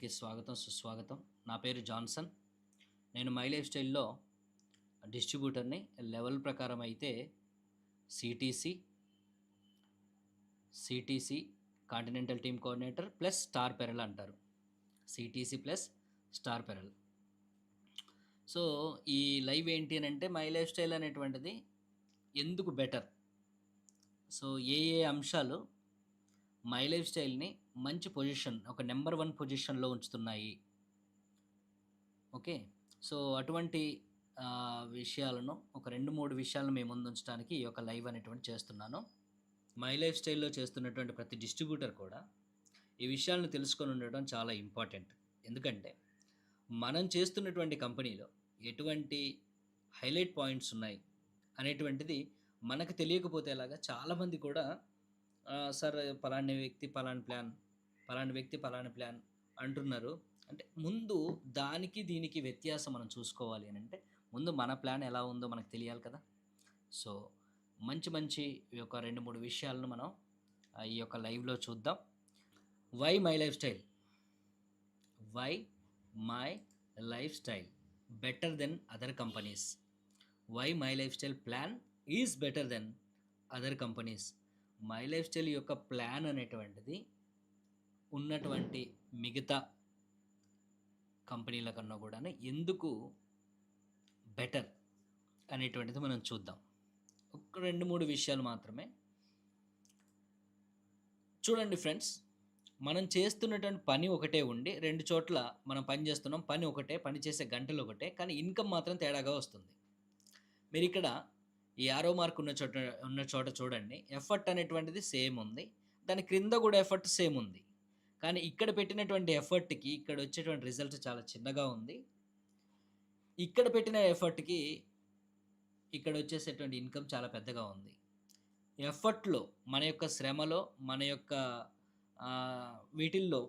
అందరికీ స్వాగతం సుస్వాగతం. నా పేరు జాన్సన్. నేను మై లైఫ్ స్టైల్లో డిస్ట్రిబ్యూటర్ని లెవెల్ ప్రకారం అయితే CTC CTC continental team coordinator plus star pearl అంటారు. CTC plus star pearl. So ఈ లైవ్ ఏంటి అని అంటే మై లైఫ్ స్టైల్ అనేటువంటిది ఎందుకు బెటర్? సో ఏ ఏ అంశాలు మై లైఫ్ స్టైల్ని మంచి పొజిషన్ ఒక నెంబర్ వన్ పొజిషన్లో ఉంచుతున్నాయి. ఓకే? సో అటువంటి విషయాలను ఒక రెండు మూడు విషయాలను మేము ముందు ఉంచడానికి ఈ యొక్క లైవ్ అనేటువంటి చేస్తున్నాను. మై లైఫ్ స్టైల్లో చేస్తున్నటువంటి ప్రతి డిస్ట్రిబ్యూటర్ కూడా ఈ విషయాలను తెలుసుకొని ఉండడం చాలా ఇంపార్టెంట్. ఎందుకంటే మనం చేస్తున్నటువంటి కంపెనీలో ఎటువంటి హైలైట్ పాయింట్స్ ఉన్నాయి అనేటువంటిది మనకు తెలియకపోతేలాగా చాలామంది కూడా సార్ పలాని వ్యక్తి పలాని ప్లాన్ పలాని వ్యక్తి పలాని ప్లాన్ అంటున్నారు. అంటే ముందు దానికి దీనికి వ్యత్యాసం మనం చూసుకోవాలి అని అంటే ముందు మన ప్లాన్ ఎలా ఉందో మనకు తెలియాలి కదా. సో మంచి మంచి ఈ యొక్క రెండు మూడు విషయాలను మనం ఈ యొక్క లైవ్లో చూద్దాం. Why my lifestyle why my lifestyle better then other companies why my lifestyle plan is better then other companies my lifestyle యొక్క ప్లాన్ అనేటువంటిది ఉన్నటువంటి మిగతా కంపెనీల కన్నా కూడా ఎందుకు బెటర్ అనేటువంటిది మనం చూద్దాం. ఒక రెండు మూడు విషయాలు మాత్రమే. చూడండి ఫ్రెండ్స్ మనం చేస్తున్నటువంటి పని ఒకటే ఉండి రెండు చోట్ల మనం పని చేస్తున్నాం పని ఒకటే పని చేసే గంటలు ఒకటే కానీ ఇన్కమ్ మాత్రం తేడాగా వస్తుంది. మీరు ఇక్కడ ఈ ఆరో మార్క్ ఉన్న చోట ఉన్న చోట చూడండి. ఎఫర్ట్ అనేటువంటిది సేమ్ ఉంది. దాని క్రింద కూడా ఎఫర్ట్ సేమ్ ఉంది. కానీ ఇక్కడ పెట్టినటువంటి ఎఫర్ట్కి ఇక్కడ వచ్చేటువంటి రిజల్ట్ చాలా చిన్నగా ఉంది. ఇక్కడ పెట్టిన ఎఫర్ట్కి ఇక్కడ వచ్చేసేటువంటి ఇన్కమ్ చాలా పెద్దగా ఉంది. ఎఫర్ట్లో మన యొక్క శ్రమలో మన యొక్క వీటిల్లో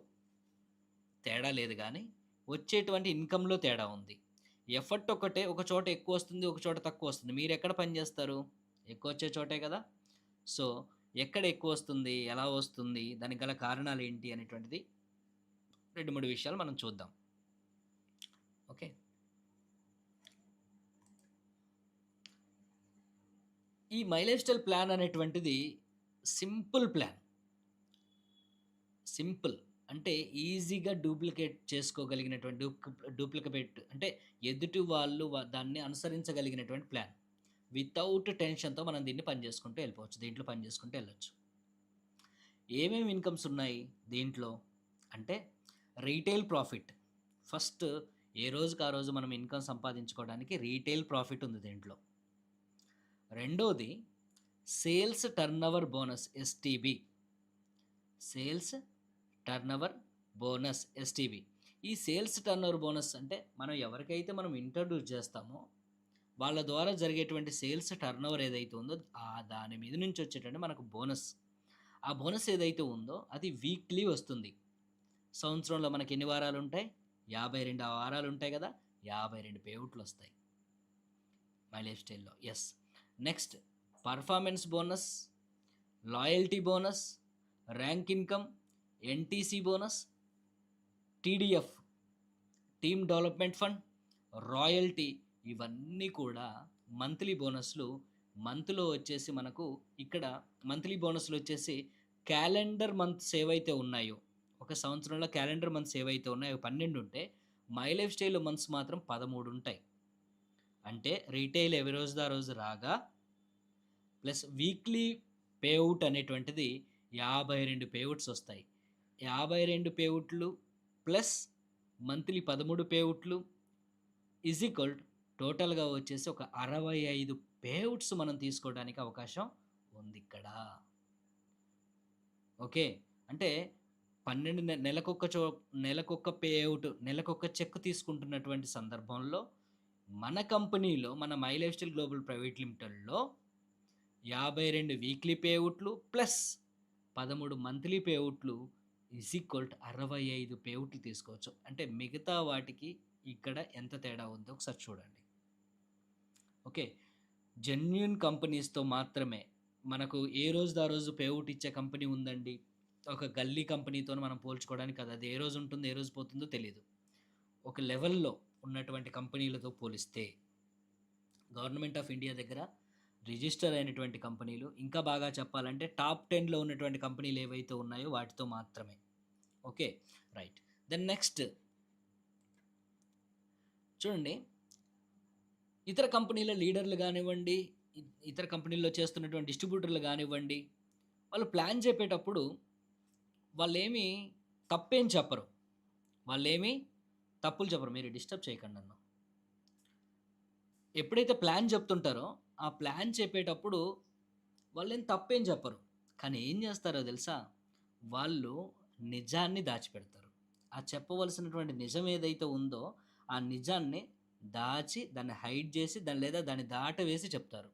తేడా లేదు కానీ వచ్చేటువంటి ఇన్కంలో తేడా ఉంది. ఎఫర్ట్ ఒకటే ఒక చోట ఎక్కువ వస్తుంది ఒక చోట తక్కువ వస్తుంది. మీరు ఎక్కడ పని చేస్తారు? ఎక్కువ వచ్చే చోటే కదా? సో ఎక్కడ ఎక్కువ వస్తుంది ఎలా వస్తుంది దానికి గల కారణాలు ఏంటి అనేటువంటిది రెండు మూడు విషయాలు మనం చూద్దాం. ఓకే? ఈ మై లైఫ్ స్టైల్ ప్లాన్ అనేటువంటిది సింపుల్ ప్లాన్. సింపుల్. అంటే ఈజీగా డూప్లికేట్ చేసుకోగలిగినటువంటి డూప్లికేట్ అంటే ఎదుటి వాళ్ళు దాన్ని అనుసరించగలిగినటువంటి ప్లాన్. వితౌట్ టెన్షన్తో మనం దీన్ని పని చేసుకుంటూ వెళ్ళిపోవచ్చు. దీంట్లో పని చేసుకుంటూ వెళ్ళొచ్చు. ఏమేమి ఇన్కమ్స్ ఉన్నాయి దీంట్లో? అంటే రీటైల్ ప్రాఫిట్. ఫస్ట్ ఏ రోజుకి ఆ రోజు మనం ఇన్కమ్ సంపాదించుకోవడానికి రీటైల్ ప్రాఫిట్ ఉంది దీంట్లో. రెండోది sales turnover bonus STB. Sales turnover bonus STB ఈ సేల్స్ టర్నవర్ బోనస్ అంటే మనం ఎవరికైతే మనం ఇంట్రడ్యూస్ చేస్తామో వాళ్ళ ద్వారా జరిగేటువంటి సేల్స్ టర్నోవర్ ఏదైతే ఉందో ఆ దాని మీద నుంచి వచ్చేటువంటి మనకు బోనస్. ఆ బోనస్ ఏదైతే ఉందో అది వీక్లీ వస్తుంది. సంవత్సరంలో మనకి ఎన్ని వారాలు ఉంటాయి యాభై రెండు వారాలు ఉంటాయి కదా? యాభై రెండు పేవుట్లు వస్తాయి. మై లైఫ్ స్టైల్లో S next performance bonus loyalty bonus rank income NTC bonus TDF team development fund royalty ఇవన్నీ కూడా మంత్లీ బోనస్లు. మంత్లో వచ్చేసి మనకు ఇక్కడ మంత్లీ బోనస్లు వచ్చేసి క్యాలెండర్ మంత్స్ ఏవైతే ఉన్నాయో ఒక సంవత్సరంలో క్యాలెండర్ మంత్స్ ఏవైతే ఉన్నాయో పన్నెండు ఉంటే మై లైఫ్ స్టైల్ మంత్స్ మాత్రం పదమూడు ఉంటాయి. అంటే రీటైల్ ఎవరి రోజు ఆ రోజు రాగా ప్లస్ వీక్లీ పేఅవుట్ అనేటువంటిది యాభై రెండు పేఅవుట్స్ వస్తాయి. యాభై రెండు పేవుట్లు ప్లస్ మంత్లీ పదమూడు పేవుట్లు ఈజ్ ఈక్వల్ టోటల్గా వచ్చేసి ఒక అరవై ఐదు పేవుట్స్ మనం తీసుకోవడానికి అవకాశం ఉంది ఇక్కడ. ఓకే? అంటే పన్నెండు నె- నెలకొక్క చో నెలకొక్క పేఅవుట్ నెలకొక్క చెక్ తీసుకుంటున్నటువంటి సందర్భంలో మన కంపెనీలో మన my life style global private లిమిటెడ్లో యాభై రెండు వీక్లీ పేఅవుట్లు ప్లస్ పదమూడు మంత్లీ పేఅవుట్లు ఈజ్ ఈక్వల్ టు అరవై ఐదు పేవుట్లు తీసుకోవచ్చు. అంటే మిగతా వాటికి ఇక్కడ ఎంత తేడా ఉందో ఒకసారి చూడండి. ఓకే. జెన్యున్ కంపెనీస్తో మాత్రమే మనకు ఏ రోజు ఆ రోజు పేవుట్ ఇచ్చే కంపెనీ ఉందండి? ఒక గల్లీ కంపెనీతో మనం పోల్చుకోవడానికి కదా అది ఏ రోజు ఉంటుందో ఏ రోజు పోతుందో తెలియదు ఒక లెవెల్లో ఉన్నటువంటి కంపెనీలతో పోలిస్తే గవర్నమెంట్ ఆఫ్ ఇండియా దగ్గర రిజిస్టర్ అయినటువంటి కంపెనీలు ఇంకా బాగా చెప్పాలంటే టాప్ టెన్లో ఉన్నటువంటి కంపెనీలు ఏవైతే ఉన్నాయో వాటితో మాత్రమే. Okay right. Then next. చూడండి ఇతర కంపెనీల లీడర్లు కానివ్వండి ఇతర కంపెనీల్లో చేస్తున్నటువంటి డిస్ట్రిబ్యూటర్లు కానివ్వండి వాళ్ళు ప్లాన్ చెప్పేటప్పుడు వాళ్ళేమి తప్పేం చెప్పరు. వాళ్ళేమి తప్పులు చెప్పరు. మీరు డిస్టర్బ్ చేయకండి నన్ను. ఎప్పుడైతే ప్లాన్ చెప్తుంటారో ఆ ప్లాన్ చెప్పేటప్పుడు వాళ్ళేం తప్పేం చెప్పరు. కానీ ఏం చేస్తారో తెలుసా? వాళ్ళు నిజాన్ని దాచిపెడతారు. ఆ చెప్పవలసినటువంటి నిజం ఏదైతే ఉందో ఆ నిజాన్ని దాచి దాన్ని హైడ్ చేసి దాన్ని లేదా దాన్ని దాట వేసి చెప్తారు.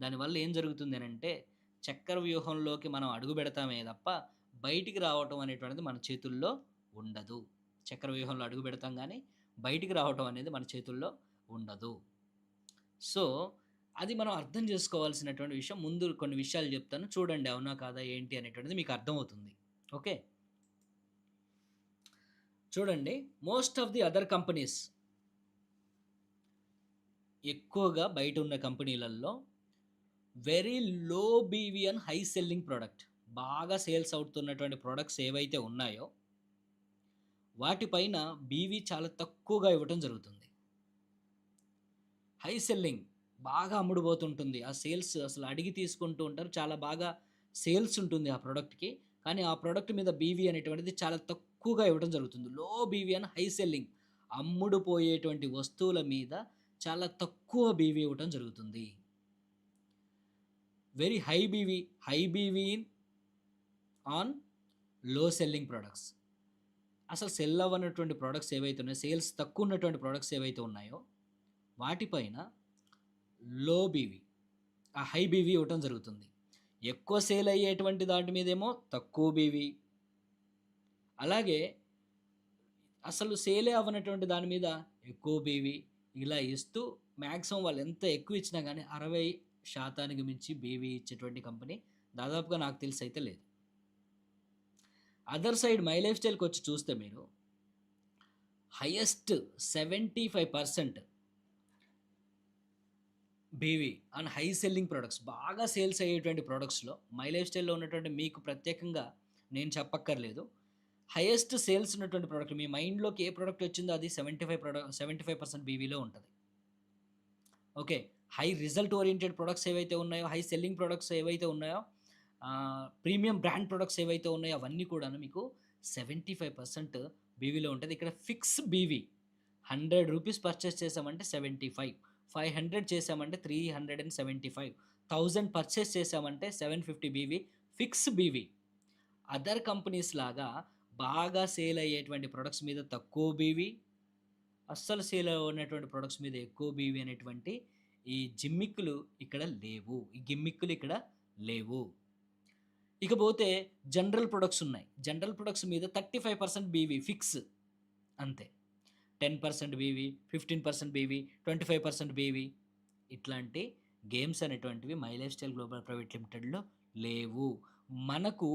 దానివల్ల ఏం జరుగుతుంది అని అంటే చక్ర వ్యూహంలోకి మనం అడుగు పెడతామే తప్ప బయటికి రావటం అనేటువంటిది మన చేతుల్లో ఉండదు. చక్ర వ్యూహంలో అడుగు పెడతాం కానీ బయటికి రావటం అనేది మన చేతుల్లో ఉండదు. సో అది మనం అర్థం చేసుకోవాల్సినటువంటి విషయం. ముందు కొన్ని విషయాలు చెప్తాను. చూడండి అవునా కాదా ఏంటి అనేటువంటిది మీకు అర్థమవుతుంది. ఓకే? చూడండి most of the other companies ఎక్కువగా బయట ఉన్న కంపెనీలలో very low BV and high selling product బాగా సేల్స్ అవుతున్నటువంటి ప్రోడక్ట్స్ ఏవైతే ఉన్నాయో వాటిపైన బీవీ చాలా తక్కువగా ఇవ్వటం జరుగుతుంది. హై సెల్లింగ్ బాగా అమ్ముడుపోతుంటుంది. ఆ సేల్స్ అసలు అడిగి తీసుకుంటూ ఉంటారు. చాలా బాగా సేల్స్ ఉంటుంది ఆ ప్రోడక్ట్కి కానీ ఆ ప్రోడక్ట్ మీద బీవీ అనేటువంటిది చాలా తక్కువ తక్కువగా ఇవ్వడం జరుగుతుంది. లో బీవీ అని హై సెల్లింగ్ అమ్ముడుపోయేటువంటి వస్తువుల మీద చాలా తక్కువ బీవీ ఇవ్వటం జరుగుతుంది. Very high BV high BV in ఆన్లో సెల్లింగ్ ప్రొడక్ట్స్ అసలు సెల్ అవ్వనటువంటి ప్రోడక్ట్స్ ఏవైతే ఉన్నాయో సేల్స్ తక్కువ ఉన్నటువంటి ప్రోడక్ట్స్ ఏవైతే ఉన్నాయో వాటిపైన లో బీవీ ఆ హై బీవీ ఇవ్వటం జరుగుతుంది. ఎక్కువ సేల్ అయ్యేటువంటి దాటి మీదేమో తక్కువ బీవీ అలాగే అసలు సేలే అవ్వనటువంటి దాని మీద ఎక్కువ బీవీ ఇలా ఇస్తూ మ్యాక్సిమం వాళ్ళు ఎంత ఎక్కువ ఇచ్చినా కానీ అరవై శాతానికి మించి బీవీ ఇచ్చేటువంటి కంపెనీ దాదాపుగా నాకు తెలిసి అయితే లేదు. అదర్ సైడ్ మై లైఫ్ స్టైల్కి వచ్చి చూస్తే మీరు highest seventy five percent BV and high selling products బాగా సేల్స్ అయ్యేటువంటి ప్రొడక్ట్స్లో మై లైఫ్ స్టైల్లో ఉన్నటువంటి మీకు ప్రత్యేకంగా నేను చెప్పక్కర్లేదు. హైయెస్ట్ సేల్స్ ఉన్నటువంటి ప్రోడక్ట్ మీ మైండ్లోకి ఏ ప్రోడక్ట్ వచ్చిందో అది seventy five product seventy five percent బీవీలో ఉంటుంది. Okay high result oriented products ఏవైతే ఉన్నాయో హై సెల్లింగ్ ప్రొడక్ట్స్ ఏవైతే ఉన్నాయో ప్రీమియం బ్రాండ్ ప్రొడక్ట్స్ ఏవైతే ఉన్నాయో అవన్నీ కూడా మీకు సెవెంటీ ఫైవ్ పర్సెంట్ బీవీలో ఉంటుంది. ఇక్కడ fix BV hundred rupees purchase చేసామంటే సెవెంటీ ఫైవ్ ఫైవ్ హండ్రెడ్ చేసామంటే three hundred and seventy five thousand purchase చేసామంటే seven fifty BV fix BV other companies లాగా బాగా సేల్ అయ్యేటువంటి ప్రొడక్ట్స్ మీద తక్కువ బీవీ అస్సలు సేల్ ఉన్నటువంటి ప్రొడక్ట్స్ మీద ఎక్కువ బీవీ అనేటువంటి ఈ జిమ్మిక్కులు ఇక్కడ లేవు. ఈ గిమ్మిక్కులు ఇక్కడ లేవు. ఇకపోతే జనరల్ ప్రొడక్ట్స్ ఉన్నాయి. జనరల్ ప్రొడక్ట్స్ మీద thirty five percent BV fix అంతే. Ten percent BV fifteen percent BV twenty five percent BV ఇట్లాంటి గేమ్స్ అనేటువంటివి my life style global private లిమిటెడ్లో లేవు. మనకు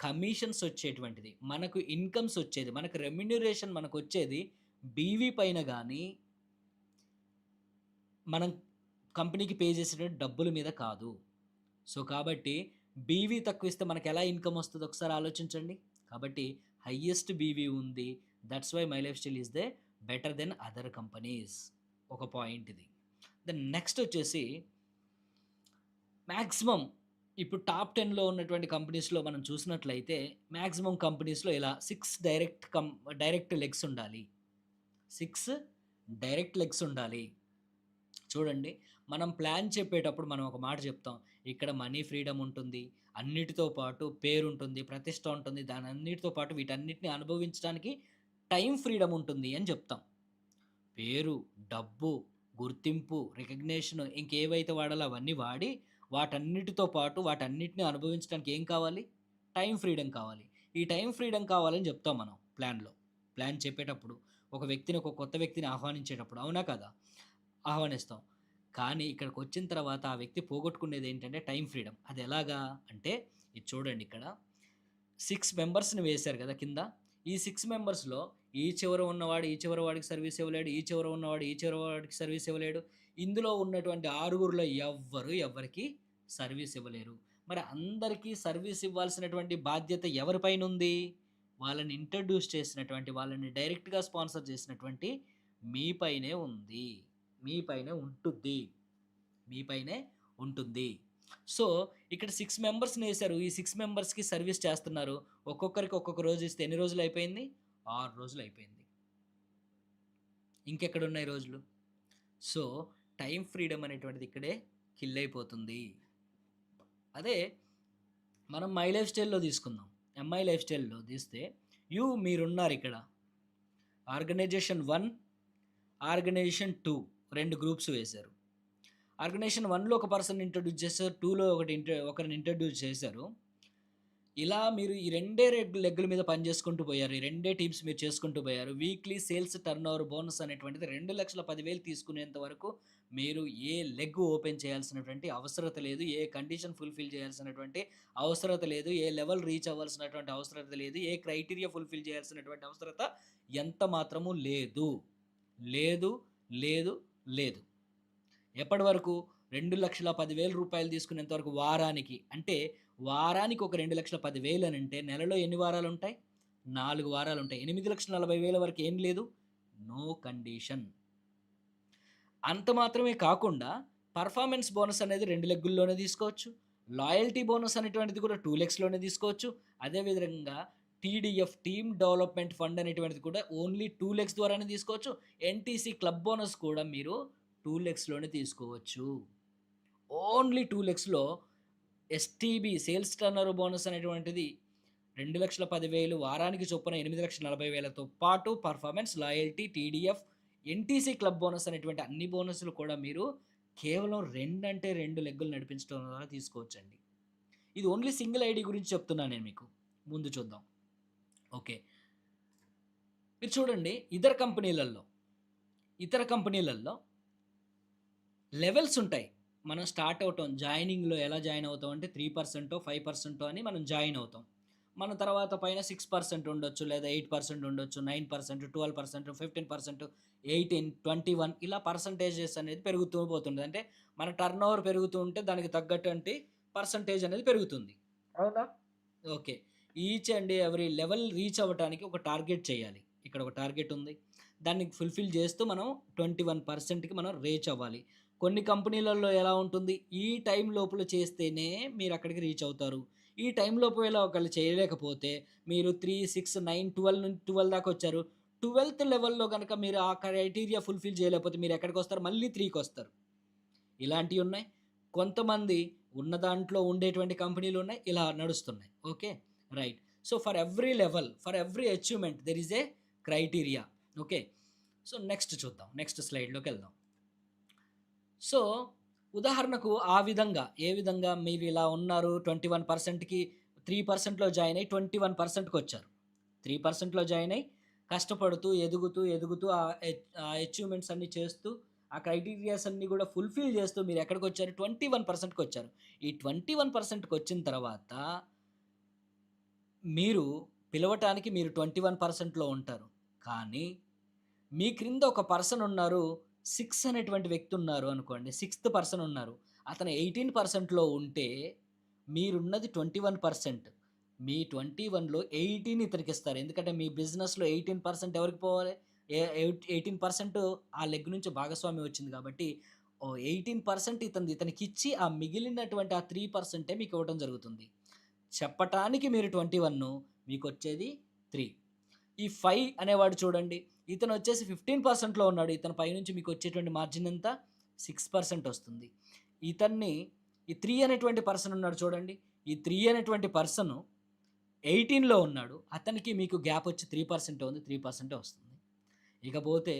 కమిషన్స్ వచ్చేటువంటిది మనకు ఇన్కమ్స్ వచ్చేది మనకు రెమ్యునరేషన్ మనకు వచ్చేది బీవీ పైన కానీ మనం కంపెనీకి పే చేసేటువంటి డబ్బుల మీద కాదు. సో కాబట్టి బీవీ తక్కువ ఇస్తే మనకు ఎలా ఇన్కమ్ వస్తుందో ఒకసారి ఆలోచించండి. కాబట్టి హయ్యెస్ట్ బీవీ ఉంది that's why my lifestyle is the better then other companies. ఒక పాయింట్ ఇది. దెన్ నెక్స్ట్ వచ్చేసి మ్యాక్సిమం ఇప్పుడు టాప్ టెన్లో ఉన్నటువంటి కంపెనీస్లో మనం చూసినట్లయితే మ్యాక్సిమం కంపెనీస్లో ఇలా six direct cum direct legs ఉండాలి. సిక్స్ డైరెక్ట్ లెగ్స్ ఉండాలి. చూడండి మనం ప్లాన్ చెప్పేటప్పుడు మనం ఒక మాట చెప్తాం. ఇక్కడ మనీ ఫ్రీడమ్ ఉంటుంది అన్నిటితో పాటు పేరు ఉంటుంది ప్రతిష్ట ఉంటుంది దాని అన్నిటితో పాటు వీటన్నిటిని అనుభవించడానికి టైం ఫ్రీడమ్ ఉంటుంది అని చెప్తాం. పేరు డబ్బు గుర్తింపు రికగ్నేషన్ ఇంకేవైతే వాడాలో అవన్నీ వాడి వాటన్నిటితో పాటు వాటన్నిటిని అనుభవించడానికి ఏం కావాలి? టైం ఫ్రీడమ్ కావాలి. ఈ టైం ఫ్రీడమ్ కావాలని చెప్తాం మనం ప్లాన్లో. ప్లాన్ చెప్పేటప్పుడు ఒక వ్యక్తిని ఒక కొత్త వ్యక్తిని ఆహ్వానించేటప్పుడు అవునా కదా? ఆహ్వానిస్తాం. కానీ ఇక్కడికి వచ్చిన తర్వాత ఆ వ్యక్తి పోగొట్టుకునేది ఏంటంటే టైం ఫ్రీడమ్. అది ఎలాగా అంటే ఇది చూడండి ఇక్కడ. సిక్స్ మెంబర్స్ని వేశారు కదా కింద. ఈ సిక్స్ మెంబర్స్లో ఈ చివర ఉన్నవాడు ఈ చివర వాడికి సర్వీస్ ఇవ్వలేడు ఈ చివర ఉన్నవాడు ఈ చివర వాడికి సర్వీస్ ఇవ్వలేడు ఇందులో ఉన్నటువంటి ఆరుగురులో ఎవ్వరు ఎవరికి సర్వీస్ ఇవ్వలేరు. మరి అందరికీ సర్వీస్ ఇవ్వాల్సినటువంటి బాధ్యత ఎవరిపైన ఉంది? వాళ్ళని ఇంట్రడ్యూస్ చేసినటువంటి వాళ్ళని డైరెక్ట్గా స్పాన్సర్ చేసినటువంటి మీపైనే ఉంది. మీపైనే ఉంటుంది. మీపైనే ఉంటుంది. సో ఇక్కడ సిక్స్ మెంబర్స్ని వేశారు. ఈ సిక్స్ మెంబర్స్కి సర్వీస్ చేస్తున్నారు. ఒక్కొక్కరికి ఒక్కొక్క రోజు ఇస్తే ఎన్ని రోజులు అయిపోయింది? ఆరు రోజులు అయిపోయింది. ఇంకెక్కడ ఉన్నాయి రోజులు? సో టైం ఫ్రీడమ్ అనేటువంటిది ఇక్కడే కిల్ అయిపోతుంది. అదే మనం మై లైఫ్ స్టైల్లో తీసుకుందాం. ఎంఐ లైఫ్ స్టైల్లో తీస్తే యూ మీరున్నారు ఇక్కడ. ఆర్గనైజేషన్ వన్ ఆర్గనైజేషన్ టూ రెండు గ్రూప్స్ వేశారు. ఆర్గనైజేషన్ వన్లో ఒక పర్సన్ ఇంట్రడ్యూస్ చేశారు టూలో ఒకటి ఇంటర్ ఒకరిని ఇంట్రడ్యూస్ చేశారు. ఇలా మీరు ఈ రెండే రెగ్ లెగ్గుల మీద పని చేసుకుంటూ పోయారు ఈ రెండే టీమ్స్ మీరు చేసుకుంటూ పోయారు. Weekly sales turn over bonus అనేటువంటిది రెండు లక్షల పదివేలు తీసుకునేంత వరకు మీరు ఏ లెగ్ ఓపెన్ చేయాల్సినటువంటి అవసరత లేదు ఏ కండిషన్ ఫుల్ఫిల్ చేయాల్సినటువంటి అవసరత లేదు ఏ లెవెల్ రీచ్ అవ్వాల్సినటువంటి అవసరత లేదు ఏ క్రైటీరియా ఫుల్ఫిల్ చేయాల్సినటువంటి అవసరత ఎంత మాత్రము లేదు. లేదు లేదు లేదు. ఎప్పటి వరకు? రెండు లక్షల పదివేల రూపాయలు తీసుకునేంత వరకు వారానికి. అంటే వారానికి ఒక రెండు లక్షల పదివేలు అని అంటే నెలలో ఎన్ని వారాలు ఉంటాయి నాలుగు వారాలు ఉంటాయి ఎనిమిది లక్షల నలభై వేల వరకు ఏం లేదు? No condition. అంత మాత్రమే కాకుండా పర్ఫార్మెన్స్ బోనస్ అనేది రెండు లెగ్గుల్లోనే తీసుకోవచ్చు. లాయల్టీ బోనస్ అనేటువంటిది కూడా టూ లెగ్స్లోనే తీసుకోవచ్చు. అదేవిధంగా టీడీఎఫ్ టీమ్ డెవలప్మెంట్ ఫండ్ అనేటువంటిది కూడా ఓన్లీ టూ లెగ్స్ ద్వారానే తీసుకోవచ్చు. ఎన్టీసీ క్లబ్ బోనస్ కూడా మీరు టూ లెగ్స్లోనే తీసుకోవచ్చు. ఓన్లీ టూ లెగ్స్లో ఎస్టీబీ సేల్స్ టర్నర్ బోనస్ అనేటువంటిది రెండు లక్షల పదివేలు వారానికి చొప్పున ఎనిమిది లక్షల నలభై వేలతో పాటు performance loyalty TDF NTC club bonus అనేటువంటి అన్ని బోనస్లు కూడా మీరు కేవలం రెండు అంటే రెండు లెగ్గులు నడిపించడం ద్వారా తీసుకోవచ్చండి. ఇది ఓన్లీ సింగిల్ ఐడి గురించి చెప్తున్నాను నేను మీకు. ముందు చూద్దాం. ఓకే. మీరు చూడండి ఇతర కంపెనీలలో ఇతర కంపెనీలలో లెవెల్స్ ఉంటాయి. మనం స్టార్ట్ అవుతాం జాయినింగ్లో ఎలా జాయిన్ అవుతాం అంటే త్రీ పర్సెంటో ఫైవ్ పర్సెంటో అని మనం జాయిన్ అవుతాం. మన తర్వాత పైన సిక్స్ పర్సెంట్ ఉండొచ్చు లేదా ఎయిట్ పర్సెంట్ ఉండొచ్చు nine percent twelve percent fifteen percent eighteen twenty one ఇలా పర్సంటేజెస్ అనేది పెరుగుతూ పోతుంది. అంటే మన టర్న్ ఓవర్ పెరుగుతూ ఉంటే దానికి తగ్గటువంటి పర్సంటేజ్ అనేది పెరుగుతుంది. అవునా? Okay. Each and every level reach అవ్వడానికి ఒక టార్గెట్ చేయాలి. ఇక్కడ ఒక టార్గెట్ ఉంది. దాన్ని ఫుల్ఫిల్ చేస్తూ మనం ట్వంటీ వన్ పర్సెంట్కి మనం రీచ్ అవ్వాలి. కొన్ని కంపెనీలలో ఎలా ఉంటుంది? ఈ టైం లోపల చేస్తేనే మీరు అక్కడికి రీచ్ అవుతారు. ఈ టైంలో లోపు ఇలా ఒకళ్ళు చేయలేకపోతే మీరు త్రీ సిక్స్ నైన్ ట్వెల్వ్ నుంచి ట్వెల్వ్ దాకా వచ్చారు. ట్వెల్త్ లెవెల్లో కనుక మీరు ఆ క్రైటీరియా ఫుల్ఫిల్ చేయలేకపోతే మీరు ఎక్కడికి వస్తారు? మళ్ళీ త్రీకి వస్తారు. ఇలాంటివి ఉన్నాయి. కొంతమంది ఉన్న దాంట్లో ఉండేటువంటి కంపెనీలు ఉన్నాయి. ఇలా నడుస్తున్నాయి. Okay? Right. So for every level for every achievement there is a criteria. Okay? So next చూద్దాం. నెక్స్ట్ స్లైడ్లోకి వెళ్దాం. సో ఉదాహరణకు ఆ విధంగా ఏ విధంగా మీరు ఇలా ఉన్నారు ట్వంటీ వన్ పర్సెంట్కి త్రీ పర్సెంట్లో జాయిన్ అయ్యి ట్వంటీ వన్ పర్సెంట్కి వచ్చారు. త్రీ పర్సెంట్లో జాయిన్ అయ్యి కష్టపడుతూ ఎదుగుతూ ఎదుగుతూ ఆ అచీవ్మెంట్స్ అన్నీ చేస్తూ ఆ క్రైటీరియాస్ అన్నీ కూడా ఫుల్ఫిల్ చేస్తూ మీరు ఎక్కడికి వచ్చారు? ట్వంటీ వన్ పర్సెంట్కి వచ్చారు. ఈ ట్వంటీ వన్ పర్సెంట్కి వచ్చిన తర్వాత మీరు పిలవటానికి మీరు ట్వంటీ వన్ పర్సెంట్లో ఉంటారు. కానీ మీ క్రింద ఒక పర్సన్ ఉన్నారు సిక్స్ అనేటువంటి వ్యక్తి ఉన్నారు అనుకోండి సిక్స్త్ పర్సన్ ఉన్నారు. అతను ఎయిటీన్ పర్సెంట్లో ఉంటే మీరున్నది ట్వంటీ వన్ పర్సెంట్. మీ ట్వంటీ వన్లో ఎయిటీన్ ఇతనికి ఇస్తారు ఎందుకంటే మీ బిజినెస్లో ఎయిటీన్ పర్సెంట్ ఎవరికి పోవాలి? ఎయిటీన్ పర్సెంట్ ఆ లెగ్ నుంచి భాగస్వామి వచ్చింది కాబట్టి ఓ ఎయిటీన్ పర్సెంట్ ఇతను ఇతనికి ఇచ్చి ఆ మిగిలినటువంటి ఆ త్రీ పర్సెంటే మీకు ఇవ్వడం జరుగుతుంది. చెప్పటానికి మీరు ట్వంటీ వన్ మీకు వచ్చేది త్రీ. ఈ ఫైవ్ అనేవాడు చూడండి ఇతను వచ్చేసి ఫిఫ్టీన్ పర్సెంట్లో ఉన్నాడు. ఇతను పైనుంచి మీకు వచ్చేటువంటి మార్జిన్ ఎంత? సిక్స్ పర్సెంట్ వస్తుంది. ఇతన్ని ఈ త్రీ అనేటువంటి పర్సన్ ఉన్నాడు చూడండి. ఈ త్రీ అనేటువంటి పర్సన్ ఎయిటీన్లో ఉన్నాడు. అతనికి మీకు గ్యాప్ వచ్చి త్రీ పర్సెంట్ ఉంది త్రీ పర్సెంటే వస్తుంది. ఇకపోతే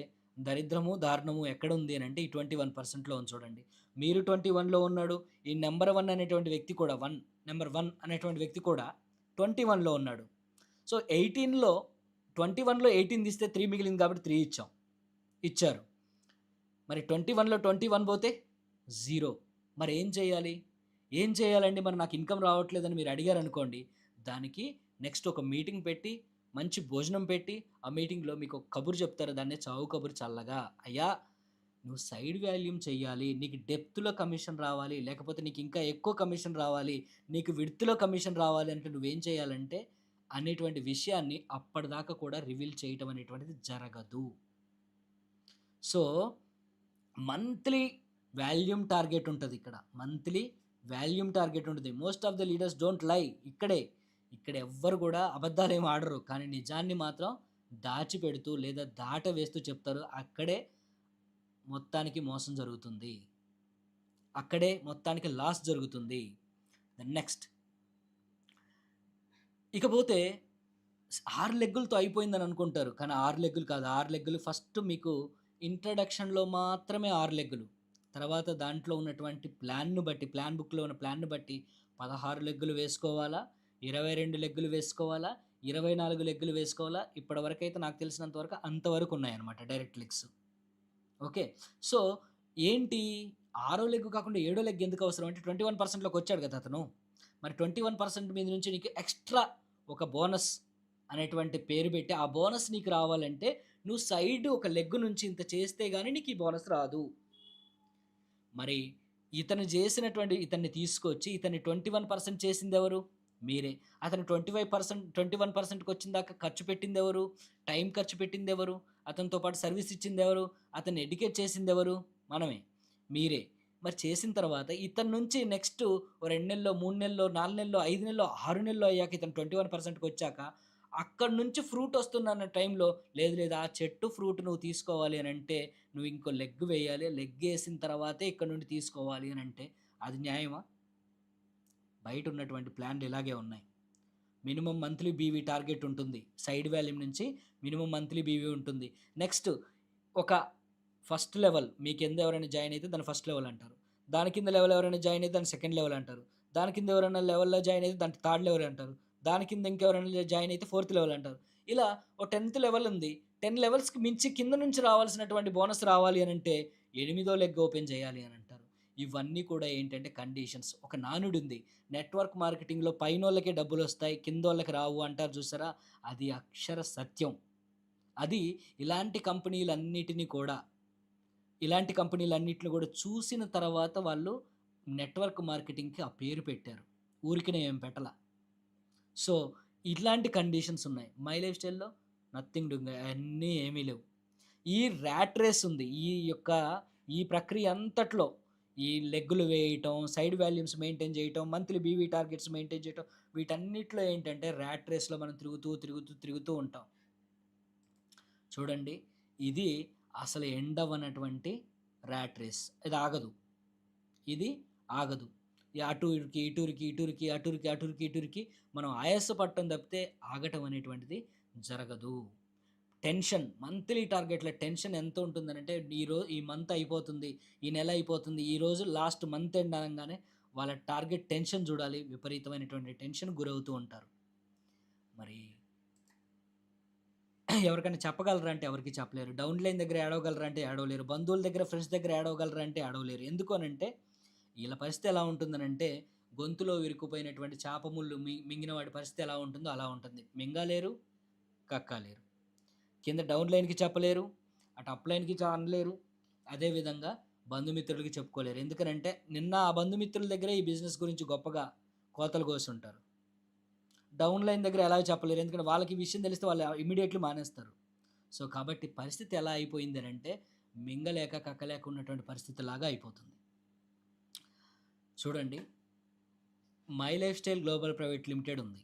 దరిద్రము దారుణము ఎక్కడ ఉంది అని అంటే ఈ ట్వంటీ వన్ పర్సెంట్లో ఉంది చూడండి. మీరు ట్వంటీ వన్లో ఉన్నాడు. ఈ నెంబర్ వన్ అనేటువంటి వ్యక్తి కూడా వన్ నెంబర్ వన్ అనేటువంటి వ్యక్తి కూడా ట్వంటీ వన్లో ఉన్నాడు. సో ఎయిటీన్లో ట్వంటీ వన్లో ఎయిటీన్ తీస్తే త్రీ మిగిలింది కాబట్టి త్రీ ఇచ్చాం. ఇచ్చారు. మరి ట్వంటీ వన్లో ట్వంటీ వన్ పోతే జీరో. మరి ఏం చేయాలి? ఏం చేయాలండి? మరి నాకు ఇన్కమ్ రావట్లేదని మీరు అడిగారు అనుకోండి దానికి నెక్స్ట్ ఒక మీటింగ్ పెట్టి మంచి భోజనం పెట్టి ఆ మీటింగ్లో మీకు ఒక కబురు చెప్తారు. దాన్నే చావు కబురు చల్లగా. అయ్యా నువ్వు సైడ్ వాల్యూమ్ చేయాలి నీకు డెప్త్లో కమిషన్ రావాలి లేకపోతే నీకు ఇంకా ఎక్కువ కమిషన్ రావాలి నీకు విడుతులో కమిషన్ రావాలి అంటే నువ్వేం చేయాలంటే అనేటువంటి విషయాన్ని అప్పటిదాకా కూడా రివీల్ చేయటం అనేటువంటిది జరగదు. సో మంత్లీ వాల్యూమ్ టార్గెట్ ఉంటుంది ఇక్కడ. మంత్లీ వాల్యూమ్ టార్గెట్ ఉంటుంది. Most of the leaders don't lie. ఇక్కడే. ఇక్కడ ఎవ్వరు కూడా అబద్ధాలు ఏమి ఆడరు. కానీ నిజాన్ని మాత్రం దాచిపెడుతూ లేదా దాట వేస్తూ చెప్తారు. అక్కడే మొత్తానికి మోసం జరుగుతుంది. అక్కడే మొత్తానికి లాస్ జరుగుతుంది. The next. ఇకపోతే ఆరు లెగ్గులతో అయిపోయిందని అనుకుంటారు. కానీ ఆరు లెగ్గులు కాదు. ఆరు లెగ్గులు ఫస్ట్ మీకు ఇంట్రడక్షన్లో మాత్రమే ఆరు లెగ్గులు. తర్వాత దాంట్లో ఉన్నటువంటి ప్లాన్ను బట్టి ప్లాన్ బుక్లో ఉన్న ప్లాన్ను బట్టి పదహారు లెగ్గులు వేసుకోవాలా? ఇరవై రెండు లెగ్గులు వేసుకోవాలా? ఇరవై నాలుగు లెగ్గులు వేసుకోవాలా? ఇప్పటివరకు అయితే నాకు తెలిసినంత వరకు అంతవరకు ఉన్నాయన్నమాట డైరెక్ట్ లెగ్స్. ఓకే. సో ఏంటి? ఆరో లెగ్ కాకుండా ఏడో లెగ్ ఎందుకు అవసరం? అంటే ట్వంటీ వన్ పర్సెంట్లోకి వచ్చాడు కదా అతను. మరి ట్వంటీ వన్ పర్సెంట్ మీద నుంచి నీకు ఎక్స్ట్రా ఒక బోనస్ అనేటువంటి పేరు పెట్టి ఆ బోనస్ నీకు రావాలంటే నువ్వు సైడ్ ఒక లెగ్ నుంచి ఇంత చేస్తే కానీ నీకు ఈ బోనస్ రాదు. మరి ఇతను చేసినటువంటి ఇతన్ని తీసుకొచ్చి ఇతన్ని ట్వంటీ వన్ పర్సెంట్ చేసింది ఎవరు? మీరే. అతను twenty five percent twenty one పర్సెంట్కి వచ్చిన దాకా ఖర్చు పెట్టింది ఎవరు? టైం ఖర్చు పెట్టింది ఎవరు? అతనితో పాటు సర్వీస్ ఇచ్చింది ఎవరు? అతన్ని ఎడ్యుకేట్ చేసింది ఎవరు? మనమే. మీరే. మరి చేసిన తర్వాత ఇతని నుంచి నెక్స్ట్ రెండు నెలలో మూడు నెలలో నాలుగు నెలలో ఐదు నెలలో ఆరు నెలలో అయ్యాక ఇతను ట్వంటీ వన్ పర్సెంట్కి వచ్చాక అక్కడ నుంచి ఫ్రూట్ వస్తుందన్న టైంలో లేదు లేదు ఆ చెట్టు ఫ్రూట్ నువ్వు తీసుకోవాలి అని అంటే నువ్వు ఇంకో లెగ్ వేయాలి లెగ్ వేసిన తర్వాతే ఇక్కడ నుండి తీసుకోవాలి అని అంటే అది న్యాయమా? బయట ఉన్నటువంటి ప్లాన్లు ఇలాగే ఉన్నాయి. మినిమం మంత్లీ బీవీ టార్గెట్ ఉంటుంది. సైడ్ వాల్యూమ్ నుంచి మినిమం మంత్లీ బీవీ ఉంటుంది. నెక్స్ట్ ఒక ఫస్ట్ లెవెల్ మీ కింద ఎవరైనా జాయిన్ అయితే దాన్ని ఫస్ట్ లెవెల్ అంటారు. దాని కింద లెవెల్ ఎవరైనా జాయిన్ అయితే దాన్ని సెకండ్ లెవెల్ అంటారు. దాని కింద ఎవరైనా లెవెల్లో జాయిన్ అయితే దాని థర్డ్ లెవెల్ అంటారు. దాని కింద ఇంకెవరైనా జాయిన్ అయితే ఫోర్త్ లెవెల్ అంటారు. ఇలా ఓ టెన్త్ లెవెల్ ఉంది. టెన్ లెవెల్స్కి మించి కింద నుంచి రావాల్సినటువంటి బోనస్ రావాలి అని అంటే ఎనిమిదో లెగ్ ఓపెన్ చేయాలి అని అంటారు. ఇవన్నీ కూడా ఏంటంటే కండిషన్స్. ఒక నానుడు ఉంది. నెట్వర్క్ మార్కెటింగ్లో పైన వాళ్ళకే డబ్బులు వస్తాయి. కింద వాళ్ళకి రావు అంటారు చూసారా? అది అక్షర సత్యం. అది ఇలాంటి కంపెనీలన్నిటినీ కూడా ఇలాంటి కంపెనీలన్నిటిని కూడా చూసిన తర్వాత వాళ్ళు నెట్వర్క్ మార్కెటింగ్కి ఆ పేరు పెట్టారు. ఊరికినే ఏం పెట్టాల. సో ఇట్లాంటి కండిషన్స్ ఉన్నాయి. మై లైఫ్ స్టైల్లో నథింగ్ డూయింగ్ అన్నీ ఏమీ లేవు. ఈ ర్యాట్ రేస్ ఉంది. ఈ యొక్క ఈ ప్రక్రియ అంతట్లో ఈ లెగ్గులు వేయటం సైడ్ వాల్యూమ్స్ మెయింటైన్ చేయటం మంత్లీ బీవీ టార్గెట్స్ మెయింటైన్ చేయటం వీటన్నిటిలో ఏంటంటే ర్యాట్ రేస్లో మనం తిరుగుతూ తిరుగుతూ తిరుగుతూ ఉంటాం. చూడండి ఇది అసలు ఎండ్ అవ్వనటువంటి ర్యాట్ రేస్. ఇది ఆగదు. ఇది ఆగదు. ఈ అటూరికి ఇటూరికి ఇటూరికి అటూరికి అటూరికి ఇటూరికి మనం ఆయాస పట్టడం తప్పితే ఆగటం అనేటువంటిది జరగదు. టెన్షన్ మంత్లీ టార్గెట్లో టెన్షన్ ఎంత ఉంటుందనంటే ఈ రోజు ఈ మంత్ అయిపోతుంది ఈ నెల అయిపోతుంది ఈ రోజు లాస్ట్ మంత్ ఎండ్ అనగానే వాళ్ళ టార్గెట్ టెన్షన్ చూడాలి విపరీతమైనటువంటి టెన్షన్ గురవుతూ ఉంటారు. మరి ఎవరికైనా చెప్పగలరా అంటే ఎవరికి చెప్పలేరు. డౌన్ లైన్ దగ్గర ఏడవగలరా అంటే ఏడవలేరు. బంధువుల దగ్గర ఫ్రెండ్స్ దగ్గర ఏడవగలరా అంటే ఏడవలేరు. ఎందుకు అనంటే వీళ్ళ పరిస్థితి ఎలా ఉంటుందనంటే గొంతులో విరుక్కుపోయినటువంటి చేప ముళ్ళు మి మింగిన వాడి పరిస్థితి ఎలా ఉంటుందో అలా ఉంటుంది. మింగలేరు కక్కలేరు. కింద డౌన్ లైన్కి చెప్పలేరు అటు అప్ లైన్కి అనలేరు. అదేవిధంగా బంధుమిత్రులకి చెప్పుకోలేరు. ఎందుకనంటే నిన్న ఆ బంధుమిత్రుల దగ్గర ఈ బిజినెస్ గురించి గొప్పగా కోతలు కోసుంటారు డౌన్ లైన్ దగ్గర ఎలా చెప్పలేరు. ఎందుకంటే వాళ్ళకి విషయం తెలిస్తే వాళ్ళు ఇమీడియట్లీ మానేస్తారు. సో కాబట్టి పరిస్థితి ఎలా అయిపోయింది అని అంటే మింగలేక కక్కలేక ఉన్నటువంటి పరిస్థితి లాగా అయిపోతుంది. చూడండి. My lifestyle global private limited ఉంది.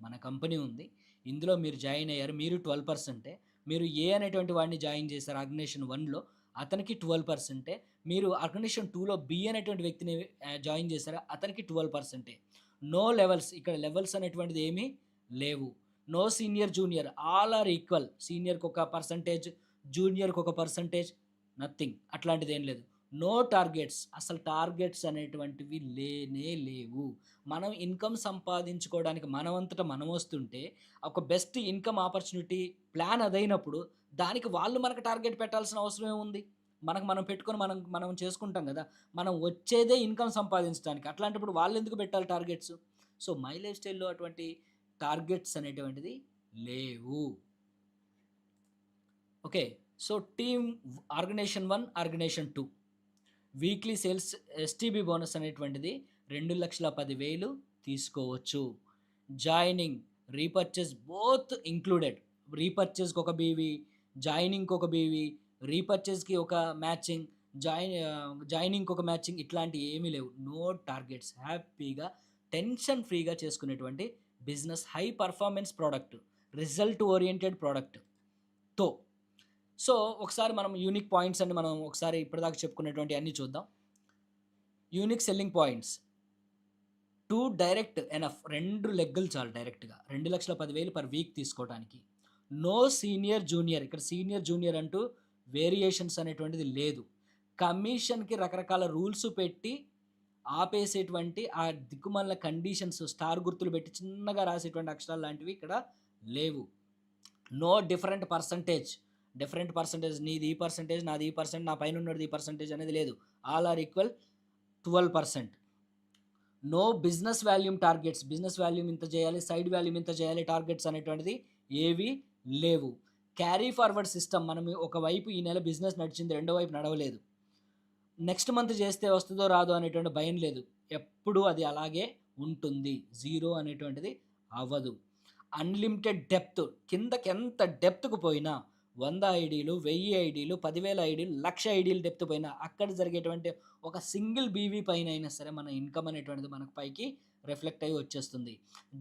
మన కంపెనీ ఉంది. ఇందులో మీరు జాయిన్ అయ్యారు. మీరు ట్వెల్వ్ పర్సెంటే. మీరు ఏ అనేటువంటి వాడిని జాయిన్ చేశారు ఆర్గనైజేషన్ వన్లో అతనికి ట్వెల్వ్ పర్సెంటే. మీరు ఆర్గనైజేషన్ టూలో బి అనేటువంటి వ్యక్తిని జాయిన్ చేశారు అతనికి ట్వెల్వ్ పర్సెంటే. నో లెవెల్స్ ఇక్కడ లెవెల్స్ అనేటువంటిది ఏమీ లేవు. No senior junior all are equal సీనియర్కి ఒక పర్సంటేజ్ జూనియర్కి ఒక పర్సంటేజ్ నథింగ్ అట్లాంటిది ఏం లేదు. నో టార్గెట్స్ అసలు టార్గెట్స్ అనేటువంటివి లేనే లేవు. మనం ఇన్కమ్ సంపాదించుకోవడానికి మనమంతటా మనం వస్తుంటే ఒక బెస్ట్ ఇన్కమ్ ఆపర్చునిటీ ప్లాన్ అదైనప్పుడు దానికి వాళ్ళు మనకు టార్గెట్ పెట్టాల్సిన అవసరం ఏముంది? మనకు మనం పెట్టుకొని మనం మనం చేసుకుంటాం కదా మనం వచ్చేదే ఇన్కమ్ సంపాదించడానికి. అట్లాంటప్పుడు వాళ్ళు ఎందుకు పెట్టాలి టార్గెట్స్? సో మై లైఫ్ స్టైల్లో అటువంటి టార్గెట్స్ అనేటువంటిది లేవు. Okay so team organisation one organisation two. Weekly sales STB bonus అనేటువంటిది రెండు లక్షల పదివేలు తీసుకోవచ్చు. Joining repurchase both included. రీపర్చేస్కి ఒక బీవీ జాయినింగ్కి ఒక బీవీ రీపర్చేస్కి ఒక మ్యాచింగ్ జాయిన్ జాయినింగ్కి ఒక మ్యాచింగ్ ఇట్లాంటివి ఏమీ లేవు. No targets. హ్యాపీగా టెన్షన్ ఫ్రీగా చేసుకునేటువంటి business high performance product result oriented product. తో సో ఒకసారి మనం యూనిక్ పాయింట్స్ అని మనం ఒకసారి ఇప్పటిదాకా చెప్పుకునేటువంటి అన్నీ చూద్దాం. Unique selling points. Two direct enough రెండు లెగ్గులు చాలు డైరెక్ట్గా. రెండు లక్షల పదివేలు పర్ వీక్ తీసుకోవడానికి నో సీనియర్ జూనియర్ ఇక్కడ సీనియర్ జూనియర్ అంటూ వేరియేషన్స్ అనేటువంటిది లేదు. కమిషన్కి రకరకాల రూల్స్ పెట్టి ఆపేసేటువంటి ఆ దిక్కుమల్ల కండిషన్స్ స్టార్ గుర్తులు పెట్టి చిన్నగా రాసేటువంటి అక్షరాలు లాంటివి ఇక్కడ లేవు. No different percentage. Different percentage నీది ఈ పర్సంటేజ్ నాది ఈ పర్సెంట్ నా పైన ఉన్నది ఈ పర్సంటేజ్ అనేది లేదు. All are equal twelve percent. No business volume targets. Business volume ఇంత చేయాలి సైడ్ వాల్యూమ్ ఇంత చేయాలి టార్గెట్స్ అనేటువంటిది ఏవి లేవు. క్యారీ ఫార్వర్డ్ సిస్టమ్ మనం ఒకవైపు ఈ నెల బిజినెస్ నడిచింది రెండో వైపు నడవలేదు. నెక్స్ట్ మంత్ చేస్తే వస్తుందో రాదో అనేటువంటి భయం లేదు. ఎప్పుడు అది అలాగే ఉంటుంది. జీరో అనేటువంటిది అవ్వదు. అన్లిమిటెడ్ డెప్త్ కిందకి ఎంత డెప్త్కు పోయినా వంద ఐడీలు వెయ్యి ఐడీలు పదివేల ఐడీలు లక్ష ఐడీలు డెప్త్ పోయినా అక్కడ జరిగేటువంటి ఒక సింగిల్ బీవీ పైన అయినా సరే మన ఇన్కమ్ అనేటువంటిది మనకు పైకి రిఫ్లెక్ట్ అయ్యి వచ్చేస్తుంది.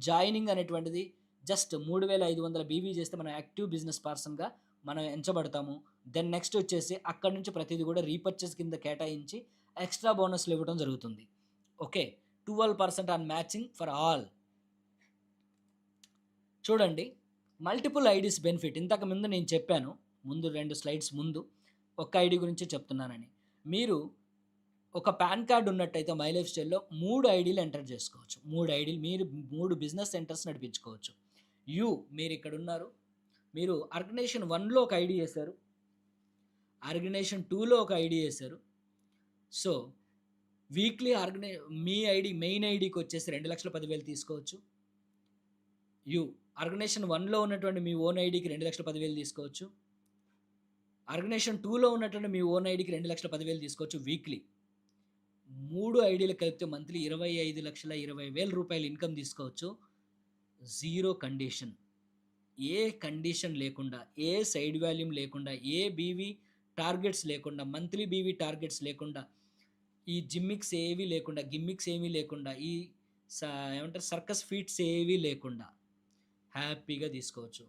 జాయినింగ్ అనేటువంటిది జస్ట్ మూడు వేల ఐదు వందల బీవీ చేస్తే మనం యాక్టివ్ బిజినెస్ పర్సన్గా మనం ఎంచబడతాము. దెన్ నెక్స్ట్ వచ్చేసి అక్కడ నుంచి ప్రతిదీ కూడా రీపర్చేస్ కింద కేటాయించి ఎక్స్ట్రా బోనస్లు ఇవ్వడం జరుగుతుంది. Okay? Twelve percent on matching for all. చూడండి. Multiple IDs benefit. ఇంతకు ముందు నేను చెప్పాను. ముందు రెండు స్లైడ్స్ ముందు. ఒక్క ఐడి గురించి చెప్తున్నానని. మీరు ఒక పాన్ కార్డు ఉన్నట్టయితే మై లైఫ్ స్టైల్లో మూడు ఐడీలు ఎంటర్ చేసుకోవచ్చు. మూడు ఐడీలు మీరు మూడు బిజినెస్ సెంటర్స్ నడిపించుకోవచ్చు. యూ మీరు ఇక్కడ ఉన్నారు మీరు ఆర్గనైజేషన్ వన్లో ఒక ఐడి చేశారు. ఆర్గనైజేషన్ టూలో ఒక ఐడి చేశారు. సో వీక్లీ ఆర్గనై మీ ఐడి మెయిన్ ఐడికి వచ్చేసి రెండు లక్షల పదివేలు తీసుకోవచ్చు. యూ ఆర్గనైజేషన్ వన్లో ఉన్నటువంటి మీ ఓన్ ఐడికి రెండు లక్షల పదివేలు తీసుకోవచ్చు. ఆర్గనైజేషన్ టూలో ఉన్నటువంటి మీ ఓన్ ఐడికి రెండు లక్షల పదివేలు తీసుకోవచ్చు వీక్లీ. మూడు ఐడీలు కలిపితే మంత్లీ ఇరవై ఐదు లక్షల ఇరవై వేల రూపాయలు ఇన్కమ్ తీసుకోవచ్చు. Zero condition. ఏ కండిషన్ లేకుండా ఏ సైడ్ వాల్యూమ్ లేకుండా ఏ బీవీ టార్గెట్స్ లేకుండా మంత్లీ బీవీ టార్గెట్స్ లేకుండా ఈ జిమ్మిక్స్ ఏవి లేకుండా గిమ్మిక్స్ ఏమీ లేకుండా ఈ స- ఏమంటారు సర్కస్ ఫీట్స్ ఏవి లేకుండా హ్యాపీగా తీసుకోవచ్చు.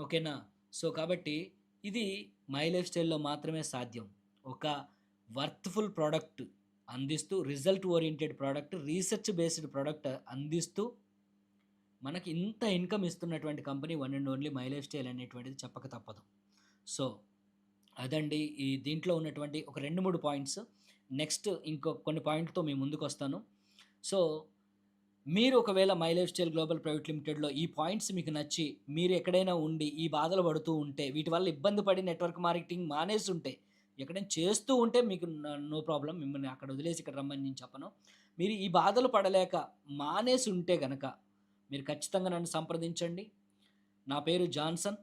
ఓకేనా? సో కాబట్టి ఇది మై లైఫ్ స్టైల్లో మాత్రమే సాధ్యం. ఒక వర్త్ఫుల్ ప్రోడక్ట్ అందిస్తూ result oriented product research based product అందిస్తూ మనకి ఇంత ఇన్కమ్ ఇస్తున్నటువంటి company one and only my life style అనేటువంటిది చెప్పక తప్పదు. సో అదండి ఈ దీంట్లో ఉన్నటువంటి ఒక రెండు మూడు పాయింట్స్. నెక్స్ట్ ఇంకో కొన్ని పాయింట్తో మేము ముందుకు వస్తాను సో మీరు ఒకవేళ మైలేజ్ స్టైల్ గ్లోబల్ ప్రైవేట్ లిమిటెడ్లో ఈ పాయింట్స్ మీకు నచ్చి మీరు ఎక్కడైనా ఉండి ఈ బాధలు పడుతూ ఉంటే వీటి వల్ల ఇబ్బంది పడి నెట్వర్క్ మార్కెటింగ్ మానేసి ఉంటే ఎక్కడైనా చేస్తూ ఉంటే మీకు నో ప్రాబ్లం. మిమ్మల్ని అక్కడ వదిలేసి ఇక్కడ రమ్మని నేను చెప్పను. మీరు ఈ బాధలు పడలేక మానేసి ఉంటే గనక మీరు ఖచ్చితంగా నన్ను సంప్రదించండి. నా పేరు జాన్సన్.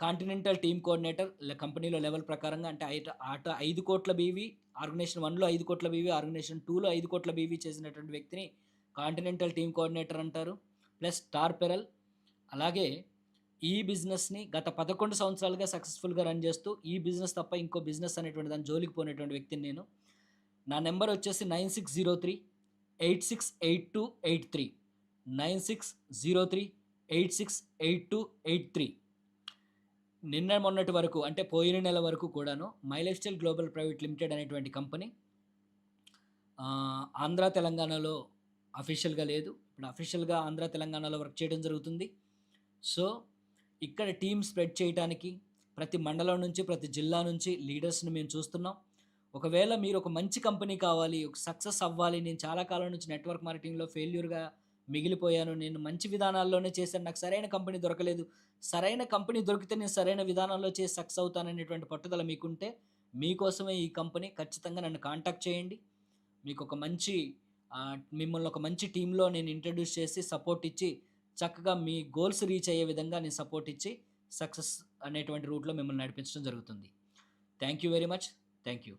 కాంటినెంటల్ టీమ్ కోఆర్డినేటర్ కంపెనీలో లెవెల్ ప్రకారంగా అంటే ఐట ఆట ఐదు కోట్ల బీవీ ఆర్గనైజేషన్ వన్లో ఐదు కోట్ల బీవీ ఆర్గనైజేషన్ టూలో ఐదు కోట్ల బీవీ చేసినటువంటి వ్యక్తిని కాంటినెంటల్ టీమ్ కోఆర్డినేటర్ అంటారు. Plus star pearl. అలాగే ఈ బిజినెస్ని గత పదకొండు సంవత్సరాలుగా సక్సెస్ఫుల్గా రన్ చేస్తూ ఈ బిజినెస్ తప్ప ఇంకో బిజినెస్ అనేటువంటి దాని జోలికి పోయినటువంటి వ్యక్తిని నేను. నా నెంబర్ వచ్చేసి nine six zero three eight six eight two eight three. Nine six zero three eight six eight two eight three. నిన్న మొన్నటి వరకు అంటే పోయిన నెల వరకు కూడాను my life style global private limited అనేటువంటి కంపెనీ ఆంధ్ర తెలంగాణలో అఫీషియల్గా లేదు. ఇప్పుడు అఫీషియల్గా ఆంధ్ర తెలంగాణలో వర్క్ చేయడం జరుగుతుంది. సో ఇక్కడ టీమ్ స్ప్రెడ్ చేయడానికి ప్రతి మండలం నుంచి ప్రతి జిల్లా నుంచి లీడర్స్ని మేము చూస్తున్నాం. ఒకవేళ మీరు ఒక మంచి కంపెనీ కావాలి ఒక సక్సెస్ అవ్వాలి నేను చాలా కాలం నుంచి నెట్వర్క్ మార్కెటింగ్లో ఫెయిల్యూర్గా మిగిలిపోయాను నేను మంచి విధానాల్లోనే చేశాను నాకు సరైన కంపెనీ దొరకలేదు సరైన కంపెనీ దొరికితే నేను సరైన విధానంలో చేసి సక్సెస్ అవుతాననేటువంటి పట్టుదల మీకుంటే మీకోసమే ఈ కంపెనీ ఖచ్చితంగా నన్ను కాంటాక్ట్ చేయండి మీకు ఒక మంచి మిమ్మల్ని ఒక మంచి టీంలో నేను ఇంట్రడ్యూస్ చేసి సపోర్ట్ ఇచ్చి, చక్కగా మీ గోల్స్ రీచ్ అయ్యే విధంగా నేను సపోర్ట్ ఇచ్చి, సక్సెస్ అనేటువంటి రూట్‌లో మిమ్మల్ని నడిపించడం జరుగుతుంది. Thank you very much. Thank you.